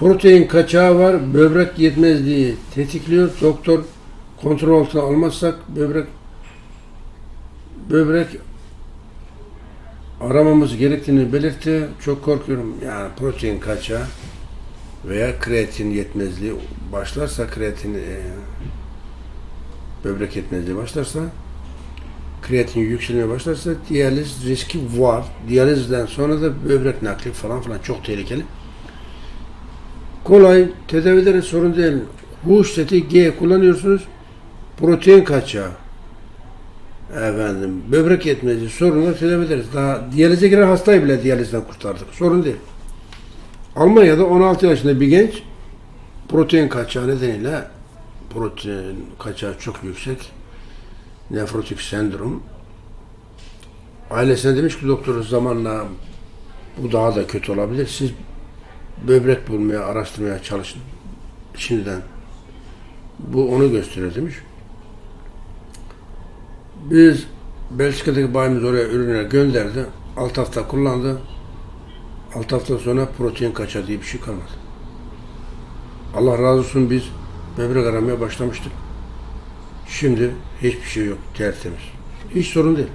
Protein kaçağı var, böbrek yetmezliği tetikliyor. Doktor kontrol altına almazsak böbrek böbrek aramamız gerektiğini belirtti. Çok korkuyorum. Yani protein kaçağı veya kreatin yetmezliği başlarsa kreatin e, böbrek yetmezliği başlarsa kreatin yükselmeye başlarsa diyaliz riski var. Diyalizden sonra da böbrek nakli falan filan çok tehlikeli. Kolay tedavileri sorun değil. Huş seti G kullanıyorsunuz. Protein kaçağı. Efendim böbrek yetmezliği sorunları tedavi ederiz. Daha diyalize giren hastayı bile diyalizden kurtardık. Sorun değil. Almanya'da 16 yaşında bir genç protein kaçağı nedeniyle protein kaçağı çok yüksek. Nefrotik sendrom. Ailesine demiş ki doktor zamanla bu daha da kötü olabilir. Siz böbrek bulmaya, araştırmaya çalışın. Şimdiden. Bu onu gösteriyor demiş. Biz Belçika'daki bayimiz oraya ürünler gönderdi. 6 hafta kullandı. 6 hafta sonra protein kaçağı diye bir şey kalmadı. Allah razı olsun biz böbrek aramaya başlamıştık. Şimdi hiçbir şey yok. Tertemiz. Hiç sorun değil.